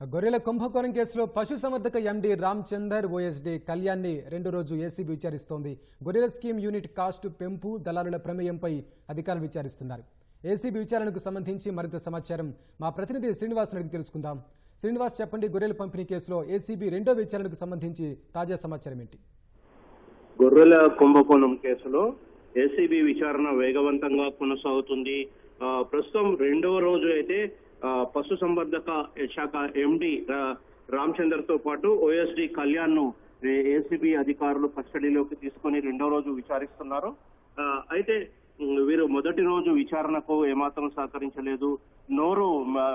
గొర్రెల కుంభకోణం కేసులో పశుసంవర్ధక ఎండీ రామచందర్ ఓఎస్డీ కళ్యాణ్ని రెండు రోజు ఏసీబీ విచారిస్తోంది. గొర్రెల స్కీమ్ యూనిట్ కాస్ట్ పెంపు దళారుల ప్రమేయంపై అధికారులు విచారిస్తున్నారు. ఏసీబీ విచారణకు సంబంధించి మరింత సమాచారం మా ప్రతినిధి శ్రీనివాస్ అడిగి తెలుసుకుందాం. శ్రీనివాస్ చెప్పండి గొర్రెల పంపిణీ కేసులో ఏసీబీ రెండో విచారణకు సంబంధించి తాజా సమాచారం ఏంటి? గొర్రెల కుంభకోణం కేసులో ఏసీబీ విచారణ వేగవంతంగా కొనసాగుతుంది. ప్రస్తుతం రెండవ రోజు అయితే పశు సంవర్ధక శాఖ ఎండి రామచందర్తో పాటు ఓఎస్డి కళ్యాణ్ను ఏసీబీ అధికారులు కస్టడీలోకి తీసుకొని రెండో రోజు విచారిస్తున్నారు. అయితే వీరు మొదటి రోజు విచారణకు ఏమాత్రం సహకరించలేదు. నోరు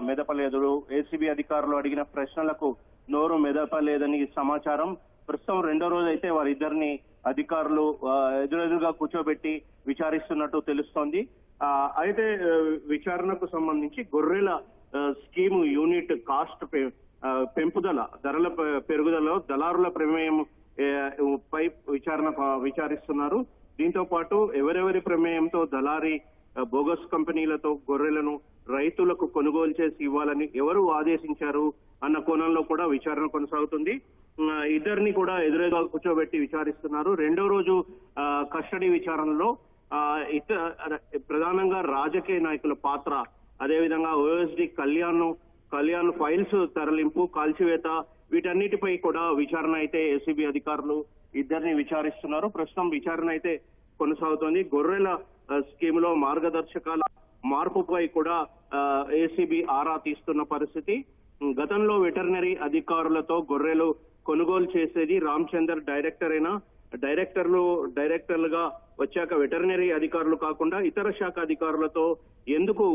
మెదపలేదు. ఏసీబీ అధికారులు అడిగిన ప్రశ్నలకు నోరు మెదపలేదని సమాచారం. ప్రస్తుతం రెండో రోజు అయితే వారిద్దరిని అధికారులు ఎదురెదురుగా కూర్చోబెట్టి విచారిస్తున్నట్టు తెలుస్తోంది. అయితే విచారణకు సంబంధించి గొర్రెల స్కీము స్కీమ్ యూనిట్ కాస్ట్ పె- పెంపుదల ధరల పెరుగుదలలో దళారుల ప్రమేయం పై విచారణ ప- విచారిస్తున్నారు. దీంతో పాటు ఎవరెవరి ప్రమేయంతో దళారీ బోగస్ కంపెనీలతో గొర్రెలను రైతులకు కొనుగోలు చేసి ఇవ్వాలని ఎవరు ఆదేశించారు అన్న కోణంలో కూడా విచారణ కొనసాగుతుంది. ఇద్దరిని కూడా ఎదురుగా కూర్చోబెట్టి విచారిస్తున్నారు. రెండో రోజు కస్టడీ విచారణలో ఇతర ప్రధానంగా రాజకీయ నాయకుల పాత్ర. అదేవిధంగా ఓఎస్డి కళ్యాణ్ కళ్యాణ్ ఫైల్స్ తరలింపు కాల్చివేత వీటన్నిటిపై కూడా విచారణ అయితే ఏసీబీ అధికారులు ఇద్దరిని విచారిస్తున్నారు. ప్రస్తుతం విచారణ అయితే కొనసాగుతోంది. గొర్రెల స్కీమ్లో మార్గదర్శకాల మార్పుపై కూడా ఏసీబీ ఆరా తీస్తున్న పరిస్థితి. గతంలో వెటర్నరీ అధికారులతో గొర్రెలు కొనుగోలు చేసేది రామచందర్ డైరెక్టర్ అయినా డైరెక్టర్లు డైరెక్టర్లుగా వచ్చాక వెటర్నరీ అధికారులు కాకుండా ఇతర శాఖ అధికారులతో ఎందుకు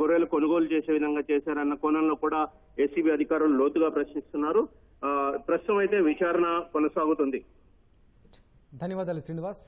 గొర్రెలు కొనుగోలు చేసే విధంగా చేశారన్న కోణంలో కూడా ఏసీబీ అధికారులు లోతుగా ప్రశ్నిస్తున్నారు. ప్రస్తుతం అయితే విచారణ కొనసాగుతుంది. ధన్యవాదాలు శ్రీనివాస్.